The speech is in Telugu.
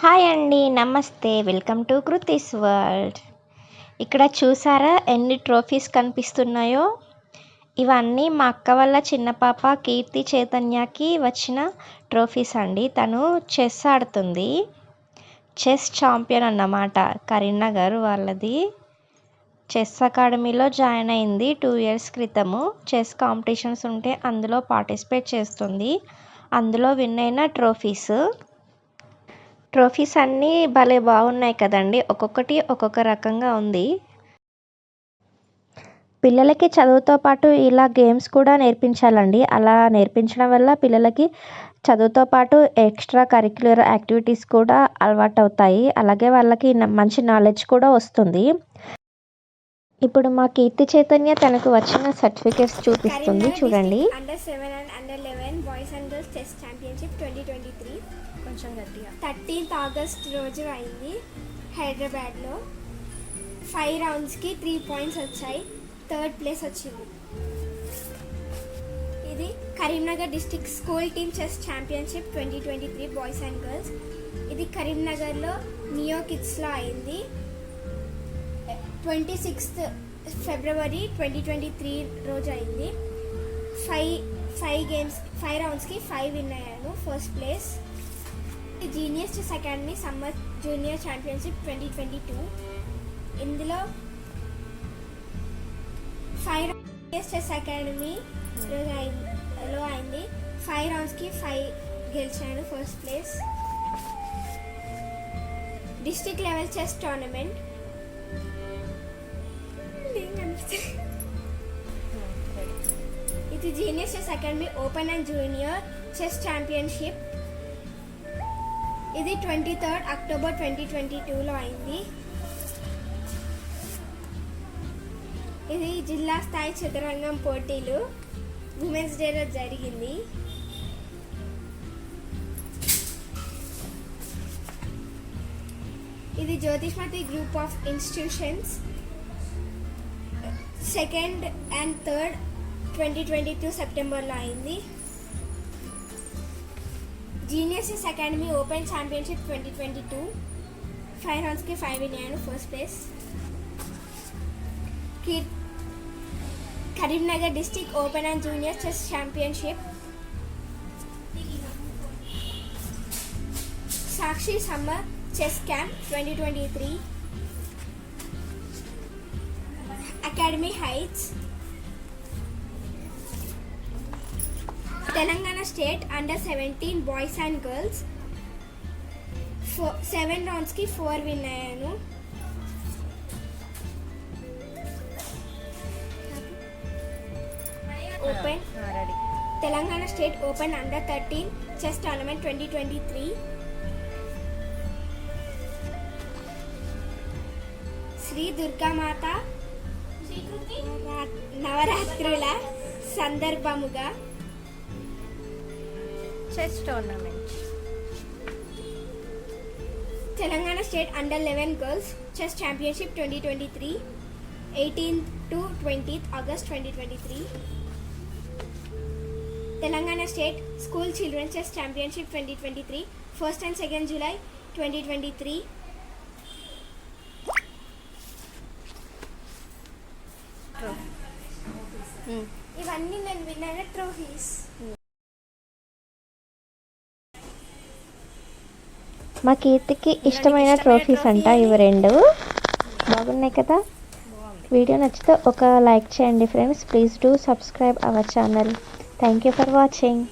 హాయ్ అండి నమస్తే. Welcome to Kriti's world. ఇక్కడ చూసారా ఎన్ని ట్రోఫీస్ కనిపిస్తున్నాయో? ఇవన్నీ మా అక్క వాళ్ళ చిన్న పాప కీర్తి చైతన్యకి వచ్చిన ట్రోఫీస్ అండి. తను చెస్ ఆడుతుంది. చెస్ ఛాంపియన్ అన్నమాట కరీంనగర్ వాళ్ళది. చెస్ అకాడమీలో జాయిన్ అయింది టూ ఇయర్స్ క్రితము. చెస్ కాంపిటీషన్స్ ఉంటే అందులో పార్టిసిపేట్ చేస్తుంది. అందులో విన్ అయిన ట్రోఫీస్. ట్రోఫీస్ అన్నీ భలే బాగున్నాయి కదండి. ఒక్కొక్కటి ఒక్కొక్క రకంగా ఉంది. పిల్లలకి చదువుతో పాటు ఇలా గేమ్స్ కూడా నేర్పించాలండి. అలా నేర్పించడం వల్ల పిల్లలకి చదువుతో పాటు ఎక్స్ట్రా కరిక్యులర్ యాక్టివిటీస్ కూడా అలవాటు అవుతాయి అలాగే వాళ్ళకి మంచి నాలెడ్జ్ కూడా వస్తుంది. ఇప్పుడు మా కీర్తి చైతన్య తనకు వచ్చిన సర్టిఫికేట్స్ చూపిస్తుంది. చూడండి. Under seven and under eleven boys and girls chess championship twenty twenty three కొంచెం గట్టిగా. థర్టీన్త్ ఆగస్ట్ రోజు అయింది. హైదరాబాద్లో. ఫైవ్ రౌండ్స్కి త్రీ పాయింట్స్ వచ్చాయి. థర్డ్ ప్లేస్ వచ్చింది. ఇది Karimnagar district school team chess championship twenty twenty three boys and girls ఇది కరీంనగర్లో నియో కిడ్స్లో అయింది. Twenty sixth February twenty twenty three రోజు అయింది. ఫైవ్ ఫైవ్ గేమ్స్ ఫైవ్ రౌండ్స్కి ఫైవ్ విన్ అయ్యాను first place. Genius chess academy summer junior championship twenty twenty two. ఇందులో ఫైవ్ జీనియస్ చెస్ అకాడమీ లో అయింది. ఫైవ్ రౌండ్స్కి ఫైవ్ గెలిచాను first place. District level chess tournament. ఇది genius chess academy open and junior chess championship ఇది twenty third October twenty twenty టూలో అయింది. ఇది జిల్లా స్థాయి చతురంగం పోటీలు. ఉమెన్స్ డే రోజు జరిగింది. ఇది Jyothishmathi group of institutions second and third twenty twenty two సెప్టెంబర్లో అయింది. Geniuses academy open championship twenty twenty two five రౌండ్స్కి five విన్నాను first place kheer Karimnagar district open and junior chess championship Sakshi summer chess camp twenty twenty three academy heights. Telangana state under seventeen boys and girls. Four seven రౌండ్స్కి four win అయ్యాను. Open. Telangana state open under thirteen chess tournament twenty twenty three. Shri Durgamata నవరాత్రుల సందర్భముగా chess tournament Telangana state under eleven girls chess championship twenty twenty three eighteen to twentieth August twenty twenty three Telangana state school children chess championship twenty twenty three first and second July twenty twenty three ఇవన్నీ నేను విన్న ట్రోఫీస్. మా కీర్తికి ఇష్టమైన ట్రోఫీస్ అంట ఇవి రెండు. బాగున్నాయి కదా? వీడియో నచ్చితే ఒక లైక్ చేయండి friends. Please do subscribe our channel. Thank you for watching.